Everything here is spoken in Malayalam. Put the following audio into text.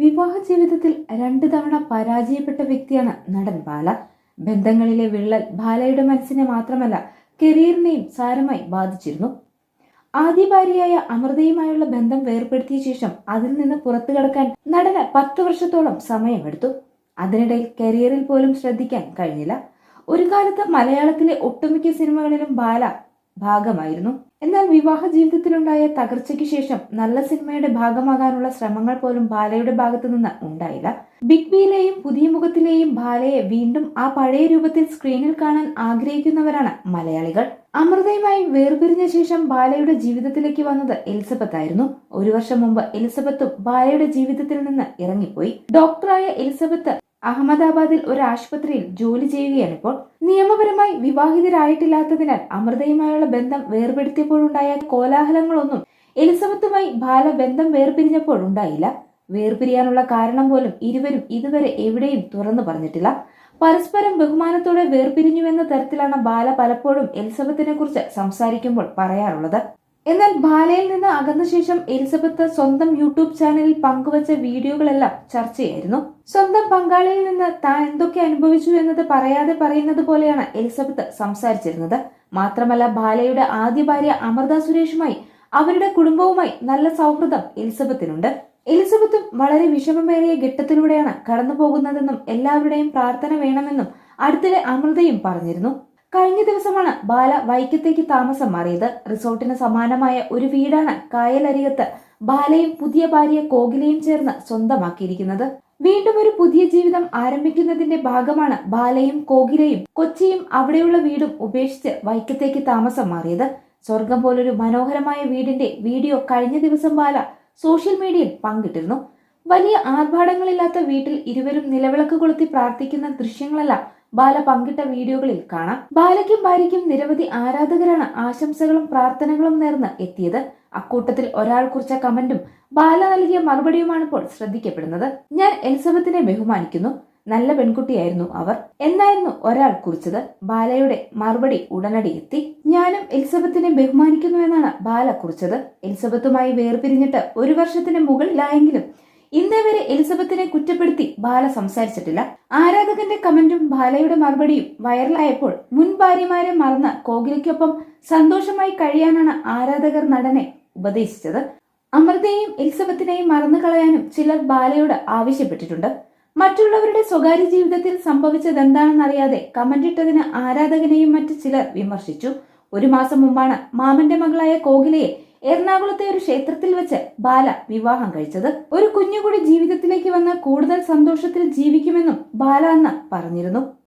വിവാഹ ജീവിതത്തിൽ രണ്ടു തവണ പരാജയപ്പെട്ട വ്യക്തിയാണ് നടൻ ബാല. ബന്ധങ്ങളിലെ വിള്ളൽ ബാലയുടെ മനസ്സിനെ മാത്രമല്ല കരിയറിനെയും സാരമായി ബാധിച്ചിരുന്നു. ആദ്യ ഭാര്യയായ അമൃതയുമായുള്ള ബന്ധം വേർപ്പെടുത്തിയ ശേഷം അതിൽ നിന്ന് പുറത്തു കടക്കാൻ നടന് പത്ത് വർഷത്തോളം സമയമെടുത്തു. അതിനിടയിൽ കരിയറിൽ പോലും ശ്രദ്ധിക്കാൻ കഴിഞ്ഞില്ല. ഒരു കാലത്ത് മലയാളത്തിലെ ഒട്ടുമിക്ക സിനിമകളിലും ബാല ഭാഗമായിരുന്നു. എന്നാൽ വിവാഹ ജീവിതത്തിലുണ്ടായ തകർച്ചയ്ക്ക് ശേഷം നല്ല സിനിമയുടെ ഭാഗമാകാനുള്ള ശ്രമങ്ങൾ പോലും ബാലയുടെ ഭാഗത്തു നിന്ന് ഉണ്ടായില്ല. ബിഗ് ബിയിലെയും പുതിയ മുഖത്തിലെയും ബാലയെ വീണ്ടും ആ പഴയ രൂപത്തിൽ സ്ക്രീനിൽ കാണാൻ ആഗ്രഹിക്കുന്നവരാണ് മലയാളികൾ. അമൃതയുമായി വേർപിരിഞ്ഞ ശേഷം ബാലയുടെ ജീവിതത്തിലേക്ക് വന്നത് എലിസബത്ത് ആയിരുന്നു. ഒരു വർഷം മുമ്പ് എലിസബത്തും ബാലയുടെ ജീവിതത്തിൽ നിന്ന് ഇറങ്ങിപ്പോയി. ഡോക്ടറായ എലിസബത്ത് അഹമ്മദാബാദിൽ ഒരു ആശുപത്രിയിൽ ജോലി ചെയ്യുകയാണ് ഇപ്പോൾ നിയമപരമായി വിവാഹിതരായിട്ടില്ലാത്തതിനാൽ അമൃതയുമായുള്ള ബന്ധം വേർപെടുത്തിയപ്പോഴുണ്ടായ കോലാഹലങ്ങളൊന്നും എലിസബത്തുമായി ബാല ബന്ധം വേർപിരിഞ്ഞപ്പോൾ ഉണ്ടായില്ല. വേർപിരിയാനുള്ള കാരണം പോലും ഇരുവരും ഇതുവരെ എവിടെയും തുറന്നു പറഞ്ഞിട്ടില്ല. പരസ്പരം ബഹുമാനത്തോടെ വേർപിരിഞ്ഞുവെന്ന തരത്തിലാണ് ബാല പലപ്പോഴും എലിസബത്തിനെ കുറിച്ച് സംസാരിക്കുമ്പോൾ പറയാറുള്ളത്. എന്നാൽ ബാലയിൽ നിന്ന് അകന്ന ശേഷം എലിസബത്ത് സ്വന്തം യൂട്യൂബ് ചാനലിൽ പങ്കുവച്ച വീഡിയോകളെല്ലാം ചർച്ചയായിരുന്നു സ്വന്തം പങ്കാളിയിൽ നിന്ന് താൻ എന്തൊക്കെ അനുഭവിച്ചു എന്നത് പറയാതെ പറയുന്നത് പോലെയാണ് എലിസബത്ത് സംസാരിച്ചിരുന്നത്. മാത്രമല്ല ബാലയുടെ ആദ്യ ഭാര്യ അമൃത സുരേഷുമായി അവരുടെ കുടുംബവുമായി നല്ല സൗഹൃദം എലിസബത്തിനുണ്ട്. എലിസബത്തും വളരെ വിഷമമേറിയ ഘട്ടത്തിലൂടെയാണ് കടന്നു പോകുന്നതെന്നും എല്ലാവരുടെയും പ്രാർത്ഥന വേണമെന്നും അടുത്തിടെ അമൃതയും പറഞ്ഞിരുന്നു. കഴിഞ്ഞ ദിവസമാണ് ബാല വൈക്കത്തേക്ക് താമസം മാറിയത്. റിസോർട്ടിന് സമാനമായ ഒരു വീടാണ് കായലരികത്ത് ബാലയും പുതിയ ഭാര്യ കോകിലയും ചേർന്ന് സ്വന്തമാക്കിയിരിക്കുന്നത്. വീണ്ടും ഒരു പുതിയ ജീവിതം ആരംഭിക്കുന്നതിന്റെ ഭാഗമാണ് ബാലയും കോകിലയും കൊച്ചിയും അവിടെയുള്ള വീടും ഉപേക്ഷിച്ച് വൈക്കത്തേക്ക് താമസം മാറിയത്. സ്വർഗം പോലൊരു മനോഹരമായ വീടിന്റെ വീഡിയോ കഴിഞ്ഞ ദിവസം ബാല സോഷ്യൽ മീഡിയയിൽ പങ്കിട്ടിരുന്നു. വലിയ ആർഭാടങ്ങളില്ലാത്ത വീട്ടിൽ ഇരുവരും നിലവിളക്ക് കൊളുത്തി പ്രാർത്ഥിക്കുന്ന ദൃശ്യങ്ങളല്ല ബാല പങ്കിട്ട വീഡിയോകളിൽ കാണാം. ബാലയ്ക്കും ഭാര്യയ്ക്കും നിരവധി ആരാധകരാണ് ആശംസകളും പ്രാർത്ഥനകളും നേർന്ന് എത്തിയത്. അക്കൂട്ടത്തിൽ ഒരാൾ കുറിച്ച കമന്റും ബാല നൽകിയ മറുപടിയുമാണ് ഇപ്പോൾ ശ്രദ്ധിക്കപ്പെടുന്നത്. ഞാൻ എലിസബത്തിനെ ബഹുമാനിക്കുന്നു. നല്ല പെൺകുട്ടിയായിരുന്നു അവർ. എന്നായിരുന്നു ഒരാൾ കുറിച്ചത്. ബാലയുടെ മറുപടി ഉടനടി എത്തി. ഞാനും എലിസബത്തിനെ ബഹുമാനിക്കുന്നു എന്നാണ് ബാല കുറിച്ചത്. എലിസബത്തുമായി വേർപിരിഞ്ഞിട്ട് ഒരു വർഷത്തിന് മുകളിലായെങ്കിലും ഇന്നേ വരെ എലിസബത്തിനെ കുറ്റപ്പെടുത്തി ബാല സംസാരിച്ചിട്ടില്ല. ആരാധകന്റെ കമന്റും ബാലയുടെ മറുപടിയും വൈറലായപ്പോൾ മുൻ ഭാര്യമാരെ മറന്ന് കോകിലയ്ക്കൊപ്പം സന്തോഷമായി കഴിയാനാണ് ആരാധകർ നടനെ ഉപദേശിച്ചത്. അമൃതയെയും എലിസബത്തിനെയും മറന്നു കളയാനും ചിലർ ബാലയോട് ആവശ്യപ്പെട്ടിട്ടുണ്ട്. മറ്റുള്ളവരുടെ സ്വകാര്യ ജീവിതത്തിൽ സംഭവിച്ചത് എന്താണെന്നറിയാതെ കമന്റിട്ടതിന് ആരാധകനെയും മറ്റു ചിലർ വിമർശിച്ചു. ഒരു മാസം മുമ്പാണ് മാമന്റെ മകളായ കോകിലയെ എറണാകുളത്തെ ഒരു ക്ഷേത്രത്തിൽ വെച്ച് ബാല വിവാഹം കഴിച്ചത് ഒരു കുഞ്ഞുകൂടി ജീവിതത്തിലേക്ക് വന്ന് കൂടുതൽ സന്തോഷത്തിൽ ജീവിക്കുമെന്നും ബാല അന്ന് പറഞ്ഞിരുന്നു.